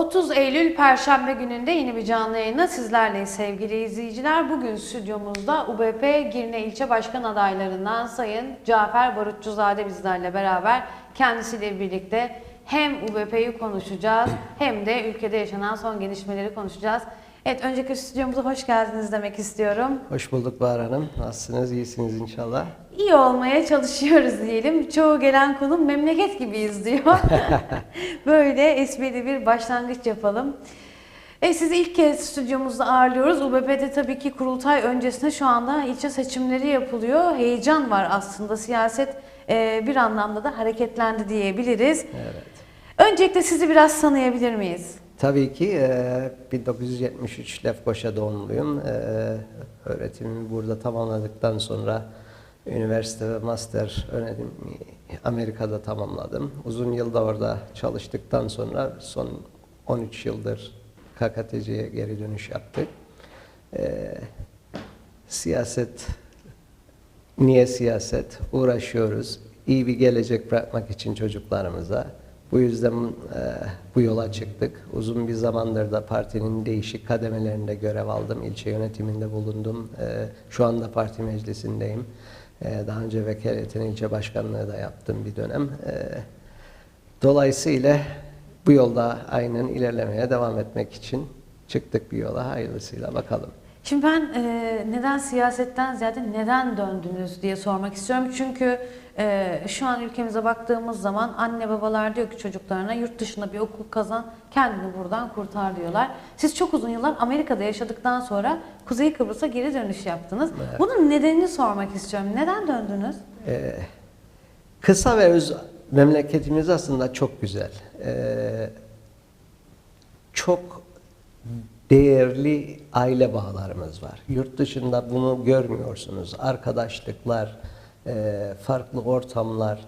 30 Eylül Perşembe gününde yeni bir canlı yayına sizlerleyiz sevgili izleyiciler. Bugün stüdyomuzda UBP Girne İlçe Başkan adaylarından Sayın Cafer Barutçuzade bizlerle beraber kendisiyle birlikte hem UBP'yi konuşacağız hem de ülkede yaşanan son gelişmeleri konuşacağız. Evet önceki stüdyomuza hoş geldiniz demek istiyorum. Hoş bulduk Bahar Hanım. Nasılsınız? İyisiniz inşallah. İyi olmaya çalışıyoruz diyelim. Çoğu gelen konum memleket gibiyiz diyor. Böyle esprili bir başlangıç yapalım. E, sizi ilk kez stüdyomuzda ağırlıyoruz. UBP'de tabii ki kurultay öncesinde şu anda ilçe seçimleri yapılıyor. Heyecan var aslında. Siyaset e, bir anlamda da hareketlendi diyebiliriz. Evet. Öncelikle sizi biraz tanıyabilir miyiz? Tabii ki e, 1973 Lefkoşa doğumluyum. E, öğretimimi burada tamamladıktan sonra üniversite ve master öğrenimi Amerika'da tamamladım. Uzun yılda orada çalıştıktan sonra son 13 yıldır KKTC'ye geri dönüş yaptık. E, siyaset Niye siyaset? Uğraşıyoruz. İyi bir gelecek bırakmak için çocuklarımıza. Bu yüzden e, bu yola çıktık. Uzun bir zamandır da partinin değişik kademelerinde görev aldım. İlçe yönetiminde bulundum. E, şu anda parti meclisindeyim. E, daha önce vekaletin ilçe başkanlığı da yaptım bir dönem. E, dolayısıyla bu yolda aynen ilerlemeye devam etmek için çıktık bir yola. Hayırlısıyla bakalım. Şimdi ben e, neden siyasetten ziyade neden döndünüz diye sormak istiyorum. Çünkü e, şu an ülkemize baktığımız zaman anne babalar diyor ki çocuklarına yurt dışında bir okul kazan, kendini buradan kurtar diyorlar. Siz çok uzun yıllar Amerika'da yaşadıktan sonra Kuzey Kıbrıs'a geri dönüş yaptınız. Evet. Bunun nedenini sormak istiyorum. Neden döndünüz? Ee, kısa ve öz memleketimiz aslında çok güzel. Ee, çok değerli aile bağlarımız var. Yurt dışında bunu görmüyorsunuz. Arkadaşlıklar, e, farklı ortamlar.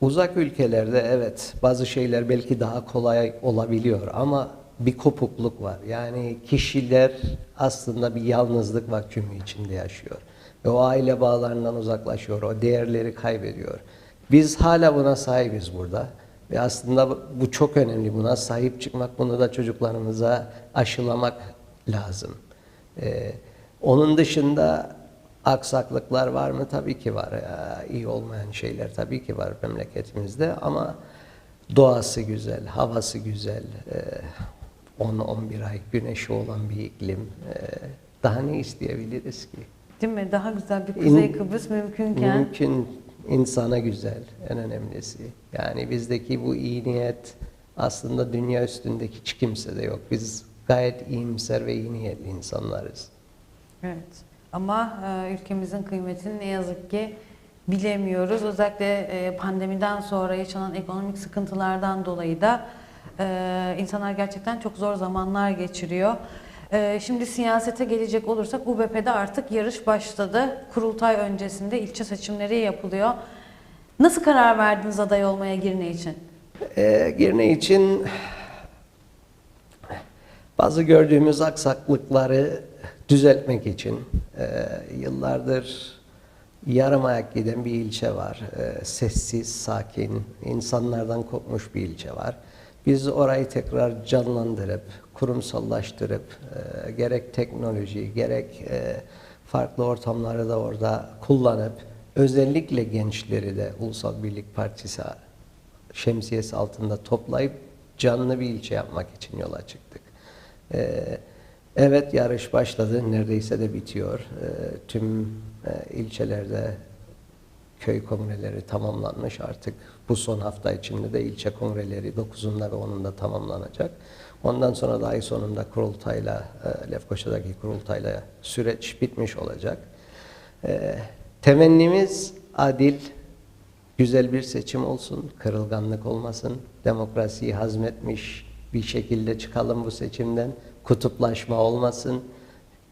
Uzak ülkelerde evet bazı şeyler belki daha kolay olabiliyor ama bir kopukluk var. Yani kişiler aslında bir yalnızlık vakyumu içinde yaşıyor. Ve o aile bağlarından uzaklaşıyor, o değerleri kaybediyor. Biz hala buna sahibiz burada. Ve aslında bu çok önemli. Buna sahip çıkmak, bunu da çocuklarımıza aşılamak lazım. Ee, onun dışında aksaklıklar var mı? Tabii ki var. Ya, iyi olmayan şeyler tabii ki var memleketimizde ama doğası güzel, havası güzel. Ee, 10-11 ay güneşi olan bir iklim. Ee, daha ne isteyebiliriz ki? Değil mi? Daha güzel bir Kuzey Kıbrıs mümkünken. Mümkün insana güzel en önemlisi. Yani bizdeki bu iyi niyet aslında dünya üstündeki hiç kimsede yok. Biz gayet iyimser ve iyi niyetli insanlarız. Evet. Ama e, ülkemizin kıymetini ne yazık ki bilemiyoruz. Özellikle e, pandemiden sonra yaşanan ekonomik sıkıntılardan dolayı da e, insanlar gerçekten çok zor zamanlar geçiriyor. E, şimdi siyasete gelecek olursak UBP'de artık yarış başladı. Kurultay öncesinde ilçe seçimleri yapılıyor. Nasıl karar verdiniz aday olmaya Girne için? Ee, Girne için bazı gördüğümüz aksaklıkları düzeltmek için e, yıllardır yarım ayak giden bir ilçe var. E, sessiz, sakin, insanlardan kopmuş bir ilçe var. Biz orayı tekrar canlandırıp, kurumsallaştırıp, e, gerek teknoloji, gerek e, farklı ortamları da orada kullanıp, özellikle gençleri de Ulusal Birlik Partisi şemsiyesi altında toplayıp canlı bir ilçe yapmak için yola çıktık. Ee, evet yarış başladı, neredeyse de bitiyor. Ee, tüm e, ilçelerde köy kongreleri tamamlanmış artık. Bu son hafta içinde de ilçe kongreleri 9'unda ve 10'unda tamamlanacak. Ondan sonra da ay sonunda kurultayla, e, Lefkoşa'daki kurultayla süreç bitmiş olacak. Ee, temennimiz adil, güzel bir seçim olsun, kırılganlık olmasın, demokrasiyi hazmetmiş bir şekilde çıkalım bu seçimden, kutuplaşma olmasın.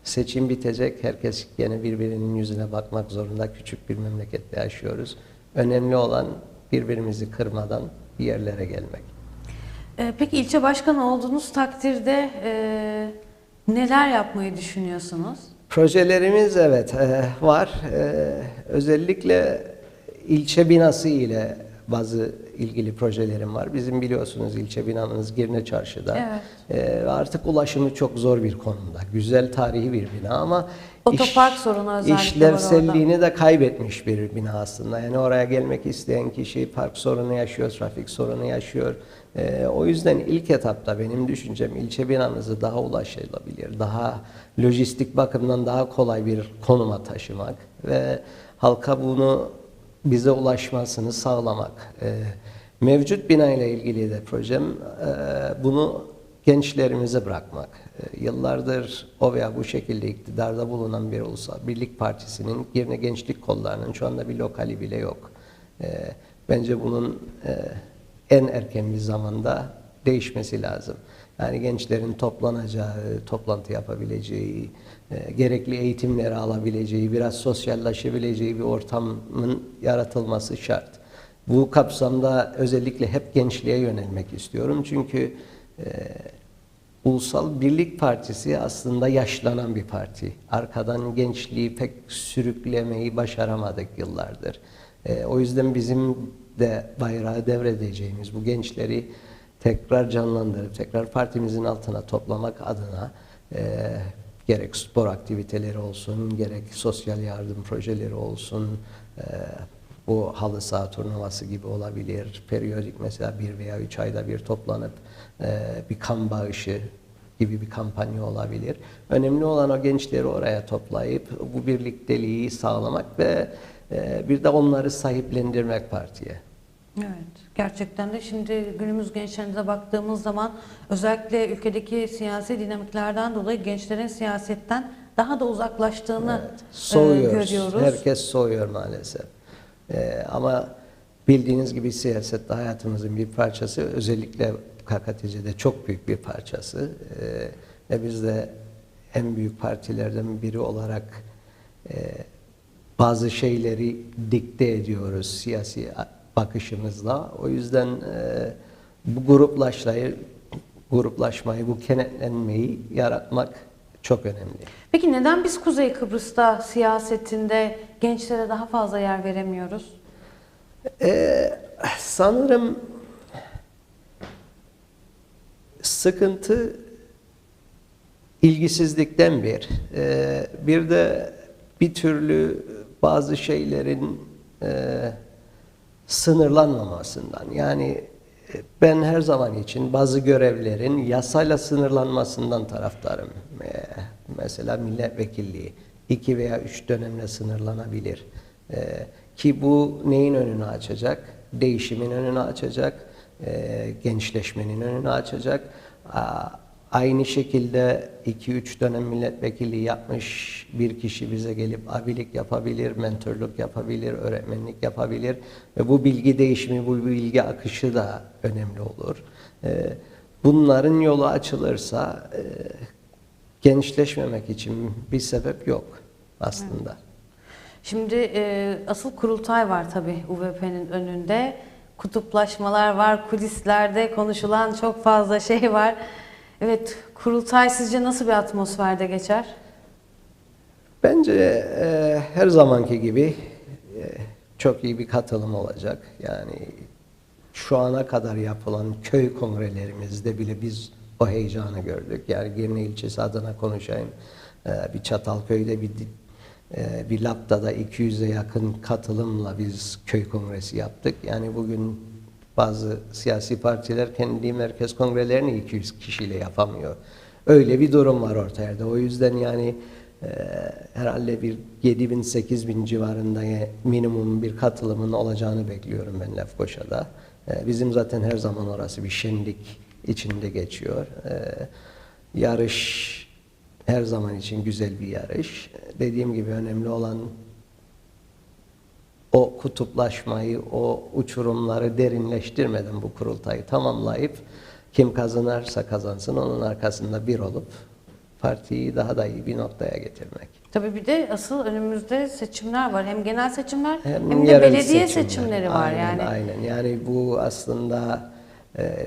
Seçim bitecek, herkes gene birbirinin yüzüne bakmak zorunda, küçük bir memlekette yaşıyoruz. Önemli olan birbirimizi kırmadan bir yerlere gelmek. E, peki ilçe başkanı olduğunuz takdirde e, neler yapmayı düşünüyorsunuz? Projelerimiz evet e, var. E, özellikle ilçe binası ile bazı ilgili projelerim var. Bizim biliyorsunuz ilçe binamız Girne Çarşı'da. Evet. Ee, artık ulaşımı çok zor bir konumda. Güzel tarihi bir bina ama Otopark sorunu özellikle işlevselliğini de kaybetmiş bir bina aslında. Yani oraya gelmek isteyen kişi park sorunu yaşıyor, trafik sorunu yaşıyor. Ee, o yüzden ilk etapta benim düşüncem ilçe binamızı daha ulaşılabilir, daha lojistik bakımdan daha kolay bir konuma taşımak ve halka bunu bize ulaşmasını sağlamak. Ee, mevcut bina ile ilgili de projem e, bunu gençlerimize bırakmak. Ee, Yıllardır o veya bu şekilde iktidarda bulunan bir olsa Birlik Partisi'nin Girne Gençlik Kolları'nın şu anda bir lokali bile yok. Ee, Bence bunun e, en erken bir zamanda değişmesi lazım. Yani gençlerin toplanacağı, toplantı yapabileceği, e, gerekli eğitimleri alabileceği, biraz sosyalleşebileceği bir ortamın yaratılması şart. Bu kapsamda özellikle hep gençliğe yönelmek istiyorum. Çünkü e, Ulusal Birlik Partisi aslında yaşlanan bir parti. Arkadan gençliği pek sürüklemeyi başaramadık yıllardır. E, o yüzden bizim de bayrağı devredeceğimiz bu gençleri tekrar canlandırıp tekrar partimizin altına toplamak adına e, gerek spor aktiviteleri olsun, gerek sosyal yardım projeleri olsun, e, bu halı saha turnuvası gibi olabilir. Periyodik mesela bir veya üç ayda bir toplanıp e, bir kan bağışı gibi bir kampanya olabilir. Önemli olan o gençleri oraya toplayıp bu birlikteliği sağlamak ve e, bir de onları sahiplendirmek partiye. Evet, gerçekten de şimdi günümüz gençlerine baktığımız zaman özellikle ülkedeki siyasi dinamiklerden dolayı gençlerin siyasetten daha da uzaklaştığını Evet, e, görüyoruz. Herkes soğuyor maalesef. Ee, ama bildiğiniz gibi siyaset de hayatımızın bir parçası. Özellikle KKTC'de çok büyük bir parçası. Ee, ve biz de en büyük partilerden biri olarak e, bazı şeyleri dikte ediyoruz siyasi bakışımızla. O yüzden e, bu gruplaşmayı, gruplaşmayı, bu kenetlenmeyi yaratmak çok önemli. Peki neden biz Kuzey Kıbrıs'ta siyasetinde gençlere daha fazla yer veremiyoruz? Ee, sanırım sıkıntı ilgisizlikten bir. Ee, bir de bir türlü bazı şeylerin e, sınırlanmamasından. Yani e, ben her zaman için bazı görevlerin yasayla sınırlanmasından taraftarım. Ee, mesela milletvekilliği iki veya üç dönemle sınırlanabilir. Ee, ki bu neyin önünü açacak? Değişimin önünü açacak, e, gençleşmenin önünü açacak. Aa, Aynı şekilde 2-3 dönem milletvekilliği yapmış bir kişi bize gelip abilik yapabilir, mentorluk yapabilir, öğretmenlik yapabilir ve bu bilgi değişimi, bu bilgi akışı da önemli olur. Ee, Bunların yolu açılırsa e, gençleşmemek için bir sebep yok aslında. Şimdi e, asıl kurultay var tabii UVP'nin önünde. Kutuplaşmalar var, kulislerde konuşulan çok fazla şey var. Evet, kurultay sizce nasıl bir atmosferde geçer? Bence e, her zamanki gibi e, çok iyi bir katılım olacak. Yani şu ana kadar yapılan köy kongrelerimizde bile biz o heyecanı gördük. Yani Girne ilçesi adına konuşayım. E, bir Çatalköy'de bir bir Lapta'da 200'e yakın katılımla biz köy kongresi yaptık. Yani bugün bazı siyasi partiler kendi merkez kongrelerini 200 kişiyle yapamıyor. Öyle bir durum var ortaya. O yüzden yani e, herhalde bir 7 bin 8 bin civarında minimum bir katılımın olacağını bekliyorum ben Lefkoşa'da. E, bizim zaten her zaman orası bir şenlik içinde geçiyor. E, yarış her zaman için güzel bir yarış. Dediğim gibi önemli olan o kutuplaşmayı, o uçurumları derinleştirmeden bu kurultayı tamamlayıp kim kazanırsa kazansın onun arkasında bir olup partiyi daha da iyi bir noktaya getirmek. Tabii bir de asıl önümüzde seçimler var. Hem genel seçimler hem, Hem de belediye seçimler. seçimleri var aynen, yani. Aynen. Yani bu aslında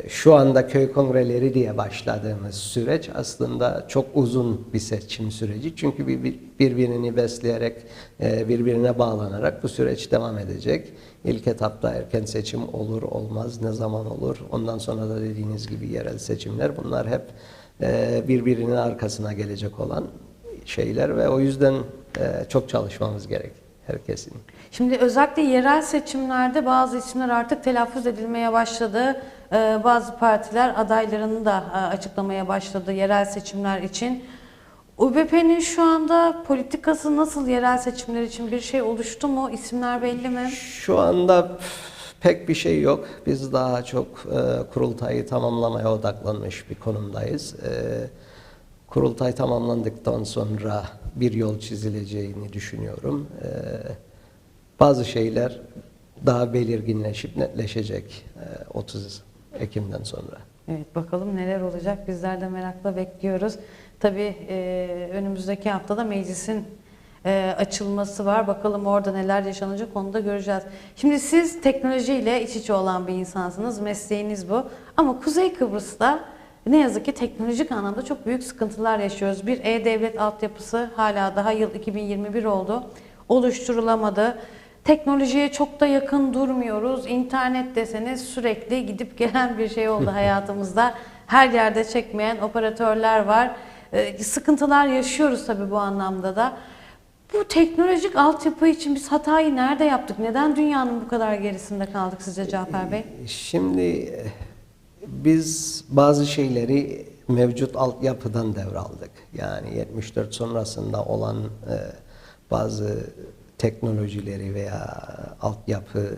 Şu anda köy kongreleri diye başladığımız süreç aslında çok uzun bir seçim süreci. Çünkü bir- bir- birbirini besleyerek, e, birbirine bağlanarak bu süreç devam edecek. İlk etapta erken seçim olur olmaz, ne zaman olur. Ondan sonra da dediğiniz gibi yerel seçimler. Bunlar hep e, birbirinin arkasına gelecek olan şeyler ve o yüzden e, çok çalışmamız gerek herkesin. Şimdi özellikle yerel seçimlerde bazı isimler artık telaffuz edilmeye başladı. Ee, Bazı partiler adaylarını da e, açıklamaya başladı yerel seçimler için. UBP'nin şu anda politikası nasıl yerel seçimler için bir şey oluştu mu? İsimler belli mi? Şu anda pek bir şey yok. Biz daha çok e, kurultayı tamamlamaya odaklanmış bir konumdayız. E, kurultay tamamlandıktan sonra bir yol çizileceğini düşünüyorum. E, bazı şeyler daha belirginleşip netleşecek e, 30 Ekim'den sonra. Evet bakalım neler olacak bizler de merakla bekliyoruz. Tabii e, önümüzdeki haftada meclisin e, açılması var. Bakalım orada neler yaşanacak onu da göreceğiz. Şimdi siz teknolojiyle iç içe olan bir insansınız. Mesleğiniz bu. Ama Kuzey Kıbrıs'ta ne yazık ki teknolojik anlamda çok büyük sıkıntılar yaşıyoruz. Bir e-devlet altyapısı hala daha yıl 2021 oldu. Oluşturulamadı. Teknolojiye çok da yakın durmuyoruz. İnternet deseniz sürekli gidip gelen bir şey oldu hayatımızda. Her yerde çekmeyen operatörler var. Ee, sıkıntılar yaşıyoruz tabii bu anlamda da. Bu teknolojik altyapı için biz hatayı nerede yaptık? Neden dünyanın bu kadar gerisinde kaldık sizce Cafer Bey? Şimdi e, biz bazı şeyleri mevcut altyapıdan devraldık. Yani 74 sonrasında olan e, bazı teknolojileri veya altyapı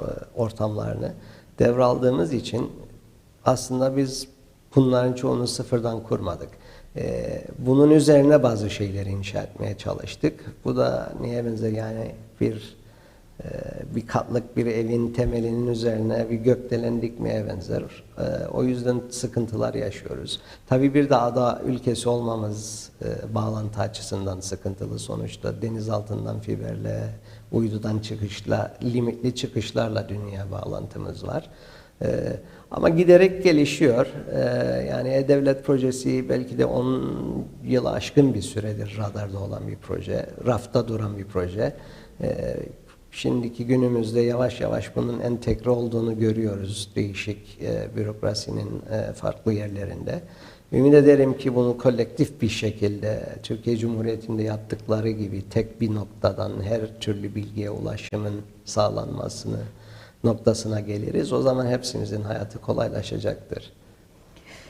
e, ortamlarını devraldığımız için aslında biz bunların çoğunu sıfırdan kurmadık. E, bunun üzerine bazı şeyleri inşa etmeye çalıştık. Bu da neye benzer yani bir bir katlık bir evin temelinin üzerine bir gökdelen dikmeye benzer. Ee, O yüzden sıkıntılar yaşıyoruz. Tabii bir de ada ülkesi olmamız e, bağlantı açısından sıkıntılı. Sonuçta deniz altından fiberle, uydudan çıkışla, limitli çıkışlarla dünya bağlantımız var. Ee, Ama giderek gelişiyor. Ee, Yani E-Devlet projesi belki de 10 yılı aşkın bir süredir radarda olan bir proje. Rafta duran bir proje. Ee, Şimdiki günümüzde yavaş yavaş bunun entegre olduğunu görüyoruz değişik e, bürokrasinin e, farklı yerlerinde. Ümit ederim ki bunu kolektif bir şekilde Türkiye Cumhuriyeti'nde yaptıkları gibi tek bir noktadan her türlü bilgiye ulaşımın sağlanmasını noktasına geliriz. O zaman hepsimizin hayatı kolaylaşacaktır.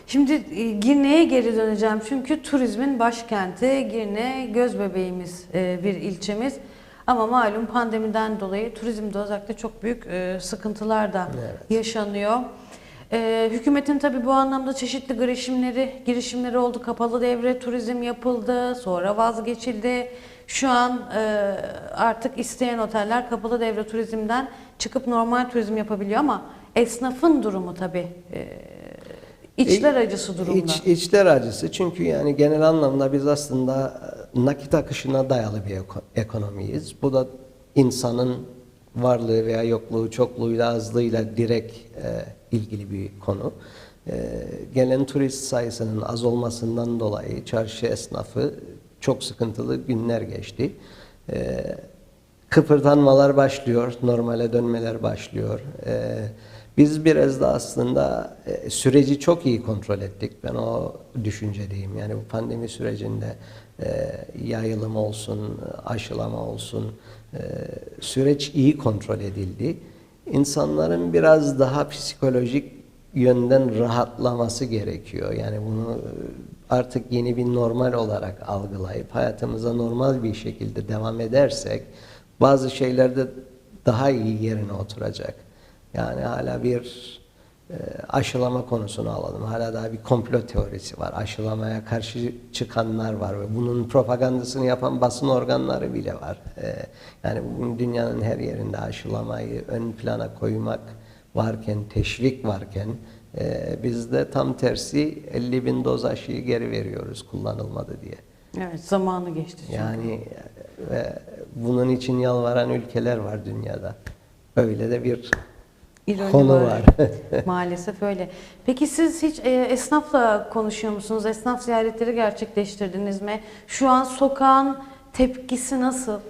Şimdi e, Girne'ye geri döneceğim çünkü turizmin başkenti Girne göz bebeğimiz e, bir ilçemiz. Ama malum pandemiden dolayı turizmde özellikle çok büyük e, sıkıntılar da Evet. yaşanıyor. E, hükümetin tabii bu anlamda çeşitli girişimleri girişimleri oldu. Kapalı devre turizm yapıldı, sonra vazgeçildi. Şu an e, artık isteyen oteller kapalı devre turizmden çıkıp normal turizm yapabiliyor ama esnafın durumu tabii e, içler acısı durumda. İç, içler acısı çünkü yani genel anlamda biz aslında e, nakit akışına dayalı bir eko- ekonomiyiz. Bu da insanın varlığı veya yokluğu, çokluğuyla, azlığıyla direkt e, ilgili bir konu. E, gelen turist sayısının az olmasından dolayı çarşı esnafı çok sıkıntılı günler geçti. E, kıpırdanmalar başlıyor, normale dönmeler başlıyor. Ee, biz biraz da aslında e, süreci çok iyi kontrol ettik. Ben o düşüncedeyim. Yani bu pandemi sürecinde e, yayılım olsun, aşılama olsun, e, süreç iyi kontrol edildi. İnsanların biraz daha psikolojik yönden rahatlaması gerekiyor. Yani bunu e, artık yeni bir normal olarak algılayıp hayatımıza normal bir şekilde devam edersek bazı şeylerde daha iyi yerine oturacak. Yani hala bir aşılama konusunu alalım. Hala daha bir komplo teorisi var. Aşılamaya karşı çıkanlar var ve bunun propagandasını yapan basın organları bile var. E, yani bugün dünyanın her yerinde aşılamayı ön plana koymak varken, teşvik varken e, biz de tam tersi 50 bin doz aşıyı geri veriyoruz kullanılmadı diye. Evet zamanı geçti. çünkü. Yani ve bunun için yalvaran ülkeler var dünyada. Öyle de bir ironi konu var. var. Maalesef öyle. Peki siz hiç e, esnafla konuşuyor musunuz? Esnaf ziyaretleri gerçekleştirdiniz mi? Şu an sokağın tepkisi nasıl?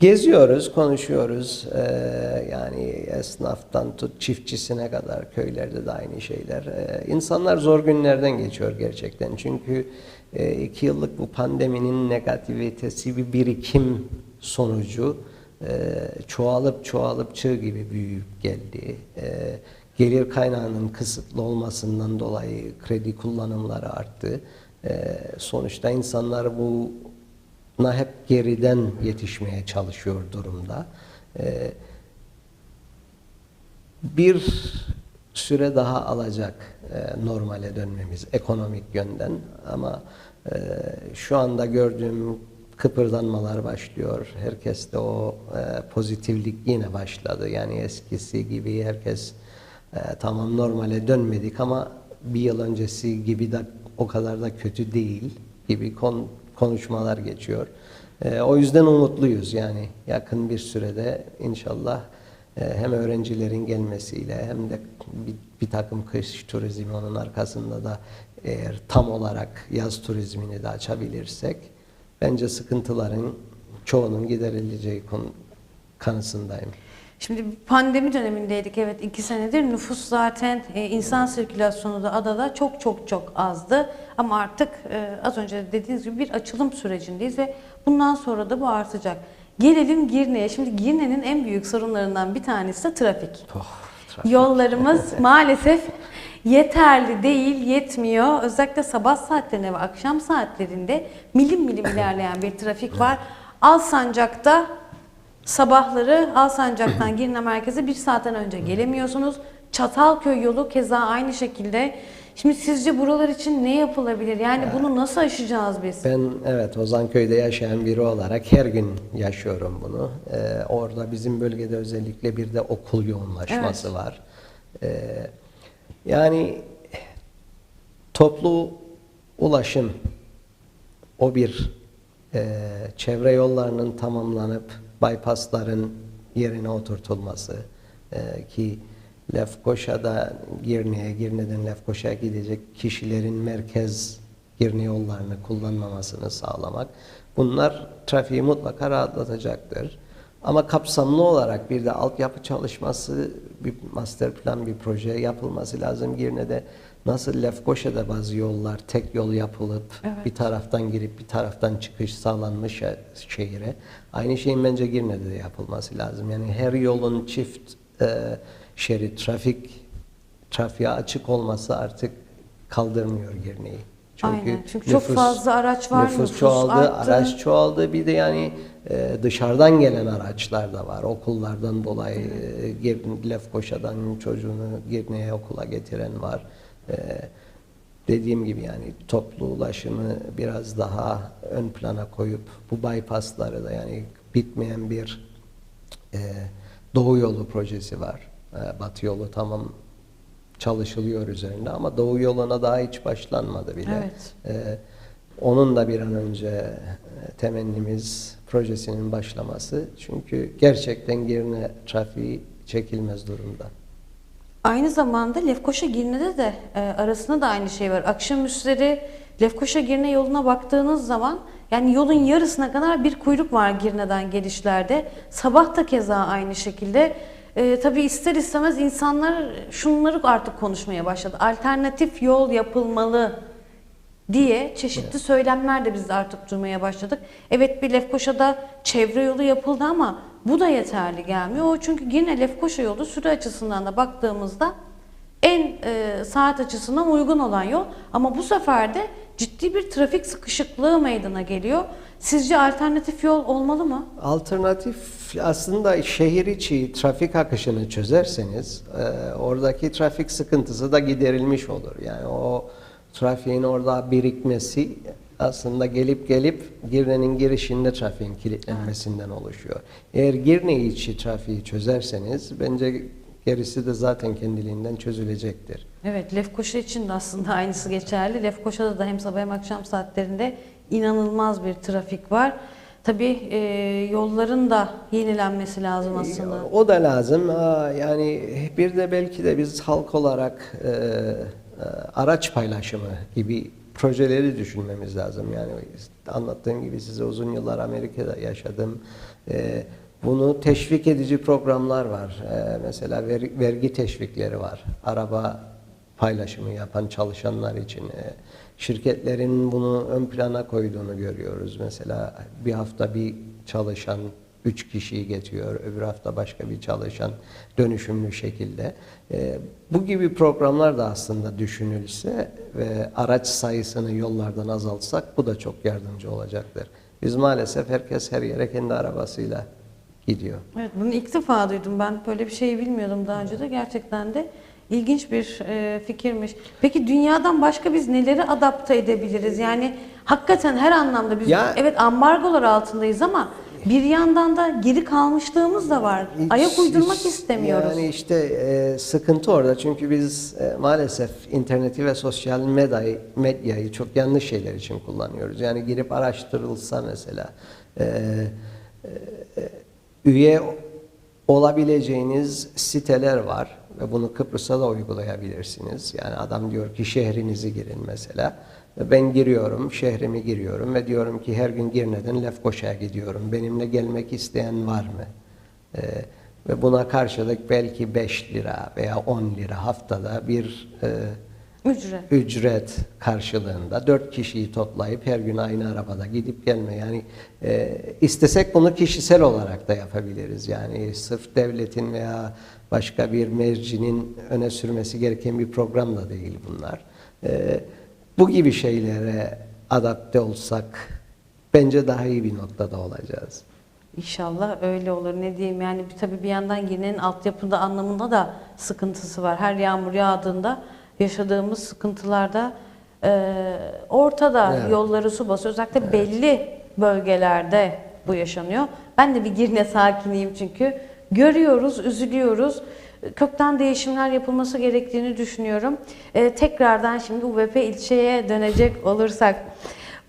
Geziyoruz, konuşuyoruz. Ee, yani esnaftan tut çiftçisine kadar köylerde de aynı şeyler. Ee, insanlar zor günlerden geçiyor gerçekten. Çünkü e, iki yıllık bu pandeminin negativitesi bir birikim sonucu e, çoğalıp çoğalıp çığ gibi büyüyüp geldi. E, gelir kaynağının kısıtlı olmasından dolayı kredi kullanımları arttı. E, sonuçta insanlar bu na hep geriden yetişmeye çalışıyor durumda. Ee, bir süre daha alacak e, normale dönmemiz ekonomik yönden ama e, şu anda gördüğüm kıpırdanmalar başlıyor. Herkeste o e, pozitiflik yine başladı. Yani eskisi gibi herkes e, tamam normale dönmedik ama bir yıl öncesi gibi de o kadar da kötü değil gibi kon- konuşmalar geçiyor. E, o yüzden umutluyuz yani yakın bir sürede inşallah e, hem öğrencilerin gelmesiyle hem de bir, bir takım kış turizmi onun arkasında da eğer tam olarak yaz turizmini de açabilirsek bence sıkıntıların çoğunun giderileceği konu, kanısındayım. Şimdi pandemi dönemindeydik evet iki senedir nüfus zaten e, insan sirkülasyonu da adada çok çok çok azdı ama artık e, az önce de dediğiniz gibi bir açılım sürecindeyiz ve bundan sonra da bu artacak. Gelelim Girne'ye. Şimdi Girne'nin en büyük sorunlarından bir tanesi de trafik. Oh, trafik. Yollarımız maalesef yeterli değil, yetmiyor. Özellikle sabah saatlerinde ve akşam saatlerinde milim milim ilerleyen bir trafik var. Alsancak'ta sabahları Alsancak'tan Girne merkeze bir saatten önce gelemiyorsunuz. Çatalköy yolu keza aynı şekilde. Şimdi sizce buralar için ne yapılabilir? Yani bunu nasıl aşacağız biz? Ben evet Ozanköy'de yaşayan biri olarak her gün yaşıyorum bunu. Ee, orada bizim bölgede özellikle bir de okul yoğunlaşması Evet. var. Ee, yani toplu ulaşım o bir e, çevre yollarının tamamlanıp bypassların yerine oturtulması e, ki Lefkoşa'da Girne'ye, Girne'den Lefkoşa'ya gidecek kişilerin merkez Girne yollarını kullanmamasını sağlamak. Bunlar trafiği mutlaka rahatlatacaktır. Ama kapsamlı olarak bir de altyapı çalışması, bir master plan, bir proje yapılması lazım. Girne'de nasıl Lefkoşa'da bazı yollar tek yol yapılıp Evet. bir taraftan girip bir taraftan çıkış sağlanmış şe- şehire. Aynı şeyin bence Girne'de de yapılması lazım. Yani her yolun çift e, şerit trafik trafiğe açık olması artık kaldırmıyor Girne'yi. Aynen. Çünkü çok fazla araç var, Nüfus, nüfus çoğaldı, arttı. araç çoğaldı. Bir de yani e, dışarıdan gelen araçlar da var. Okullardan dolayı e, Gir- Lefkoşa'dan çocuğunu Girne'ye okula getiren var. E, dediğim gibi yani toplu ulaşımı biraz daha ön plana koyup bu bypassları da yani bitmeyen bir e, Doğu yolu projesi var. E, Batı yolu tamam çalışılıyor üzerinde ama Doğu yoluna daha hiç başlanmadı bile. Evet. E, onun da bir an önce e, temennimiz projesinin başlaması. Çünkü gerçekten Girne trafiği çekilmez durumda. Aynı zamanda Lefkoşa Girne'de de e, arasında da aynı şey var. Akşam üstleri Lefkoşa Girne yoluna baktığınız zaman yani yolun yarısına kadar bir kuyruk var Girne'den gelişlerde. Sabah da keza aynı şekilde. E, tabii ister istemez insanlar şunları artık konuşmaya başladı. Alternatif yol yapılmalı diye çeşitli söylemler de biz de artık duymaya başladık. Evet bir Lefkoşa'da çevre yolu yapıldı ama bu da yeterli gelmiyor. O çünkü yine Lefkoşa yolu süre açısından da baktığımızda en e, saat açısından uygun olan yol. Ama bu sefer de ciddi bir trafik sıkışıklığı meydana geliyor. Sizce alternatif yol olmalı mı? Alternatif aslında şehir içi trafik akışını çözerseniz e, oradaki trafik sıkıntısı da giderilmiş olur. Yani o trafiğin orada birikmesi aslında gelip gelip Girne'nin girişinde trafiğin kilitlenmesinden oluşuyor. Eğer Girne içi trafiği çözerseniz bence gerisi de zaten kendiliğinden çözülecektir. Evet, Lefkoşa için de aslında aynısı geçerli. Lefkoşa'da da hem sabah hem akşam saatlerinde inanılmaz bir trafik var. tabii e, yolların da yenilenmesi lazım aslında. O da lazım. Yani bir de belki de biz halk olarak e, e, araç paylaşımı gibi projeleri düşünmemiz lazım. Yani anlattığım gibi size uzun yıllar Amerika'da yaşadım. E, bunu teşvik edici programlar var. E, mesela ver- vergi teşvikleri var. Araba paylaşımı yapan çalışanlar için e, şirketlerin bunu ön plana koyduğunu görüyoruz. Mesela bir hafta bir çalışan üç kişiyi getiriyor, öbür hafta başka bir çalışan dönüşümlü şekilde. E, bu gibi programlar da aslında düşünülse ve araç sayısını yollardan azaltsak bu da çok yardımcı olacaktır. Biz maalesef herkes her yere kendi arabasıyla gidiyor. Evet, bunu ilk defa duydum. Ben böyle bir şeyi bilmiyordum daha önce de. Gerçekten de ilginç bir e, fikirmiş. Peki dünyadan başka biz neleri adapte edebiliriz? Yani hakikaten her anlamda biz Ya- evet ambargolar altındayız ama bir yandan da geri kalmışlığımız da var. Hiç- Ayak uydurmak hiç- istemiyoruz. Yani işte e, sıkıntı orada çünkü biz e, maalesef interneti ve sosyal medyayı, medyayı çok yanlış şeyler için kullanıyoruz. Yani girip araştırılsa mesela e, e, üye olabileceğiniz siteler var ve bunu Kıbrıs'a da uygulayabilirsiniz. Yani adam diyor ki şehrinizi girin mesela. Ben giriyorum, şehrimi giriyorum ve diyorum ki her gün Girne'den Lefkoşa'ya gidiyorum. Benimle gelmek isteyen var mı? Ee, ve buna karşılık belki 5 lira veya 10 lira haftada bir e, Ücret. ücret karşılığında dört kişiyi toplayıp her gün aynı arabada gidip gelme. Yani e, istesek bunu kişisel olarak da yapabiliriz. Yani sırf devletin veya başka bir mercinin öne sürmesi gereken bir program da değil bunlar. E, bu gibi şeylere adapte olsak bence daha iyi bir noktada olacağız. İnşallah öyle olur. Ne diyeyim yani tabii bir yandan Girne'nin altyapıda anlamında da sıkıntısı var. Her yağmur yağdığında yaşadığımız sıkıntılarda e, ortada Evet. yolları su basıyor. Özellikle belli bölgelerde bu yaşanıyor. Ben de bir Girne sakiniyim çünkü. Görüyoruz, üzülüyoruz. Kökten değişimler yapılması gerektiğini düşünüyorum. E, tekrardan şimdi UVP ilçeye dönecek olursak.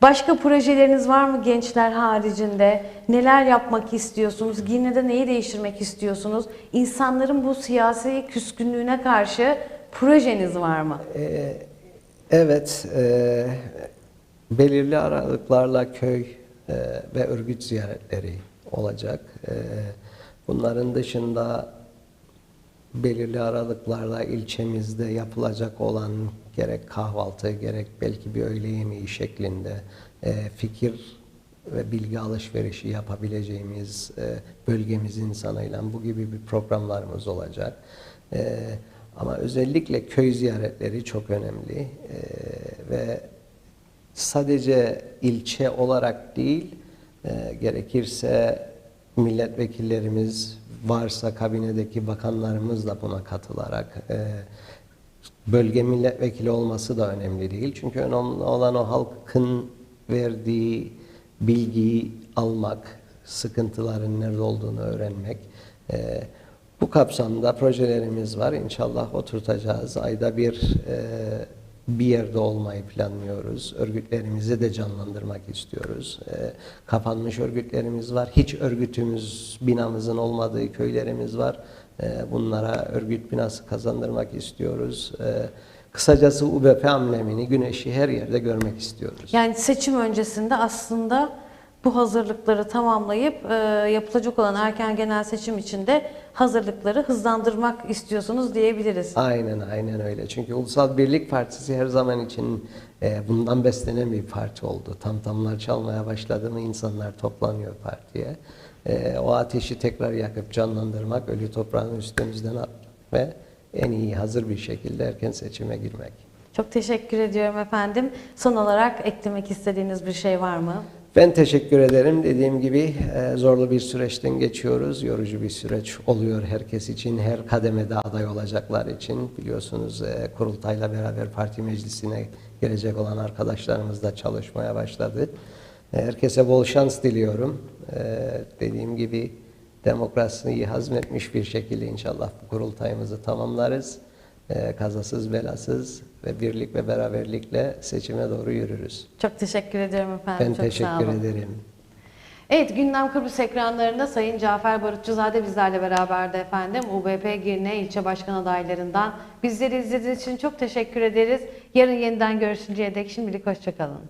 Başka projeleriniz var mı gençler haricinde? Neler yapmak istiyorsunuz? Girne'de neyi değiştirmek istiyorsunuz? İnsanların bu siyasi küskünlüğüne karşı projeniz var mı? Ee, evet, e, belirli aralıklarla köy e, ve örgüt ziyaretleri olacak. E, bunların dışında belirli aralıklarla ilçemizde yapılacak olan gerek kahvaltı gerek belki bir öğle yemeği şeklinde e, fikir ve bilgi alışverişi yapabileceğimiz e, bölgemiz insanıyla bu gibi bir programlarımız olacak. E, ama özellikle köy ziyaretleri çok önemli E, ve sadece ilçe olarak değil, e, gerekirse milletvekillerimiz varsa kabinedeki bakanlarımız da buna katılarak e, bölge milletvekili olması da önemli değil. Çünkü önemli olan o halkın verdiği bilgiyi almak, sıkıntıların nerede olduğunu öğrenmek. E, bu kapsamda projelerimiz var. İnşallah oturtacağız. Ayda bir e, bir yerde olmayı planlıyoruz. Örgütlerimizi de canlandırmak istiyoruz. E, kapanmış örgütlerimiz var. Hiç örgütümüz, binamızın olmadığı köylerimiz var. E, bunlara örgüt binası kazandırmak istiyoruz. E, kısacası UBP amblemini, güneşi her yerde görmek istiyoruz. Yani seçim öncesinde aslında bu hazırlıkları tamamlayıp e, yapılacak olan erken genel seçim için de hazırlıkları hızlandırmak istiyorsunuz diyebiliriz. Aynen aynen öyle. Çünkü Ulusal Birlik Partisi her zaman için e, bundan beslenen bir parti oldu. Tam tamlar çalmaya başladı mı insanlar toplanıyor partiye. E, o ateşi tekrar yakıp canlandırmak, ölü toprağın üstümüzden atmak ve en iyi hazır bir şekilde erken seçime girmek. Çok teşekkür ediyorum efendim. Son olarak eklemek istediğiniz bir şey var mı? Ben teşekkür ederim. Dediğim gibi e, zorlu bir süreçten geçiyoruz. Yorucu bir süreç oluyor herkes için. Her kademede aday olacaklar için. Biliyorsunuz e, kurultayla beraber parti meclisine gelecek olan arkadaşlarımız da çalışmaya başladı. E, Herkese bol şans diliyorum. Dediğim gibi demokrasiyi hazmetmiş bir şekilde inşallah bu kurultayımızı tamamlarız. E, Kazasız belasız ve birlik ve beraberlikle seçime doğru yürürüz. Çok teşekkür ediyorum efendim. Ben Çok teşekkür ederim. Evet, Gündem Kıbrıs ekranlarında Sayın Cafer Barutçuzade bizlerle beraberdi efendim. UBP Girne ilçe başkan adaylarından. Bizleri izlediğiniz için çok teşekkür ederiz. Yarın yeniden görüşünceye dek şimdilik hoşçakalın.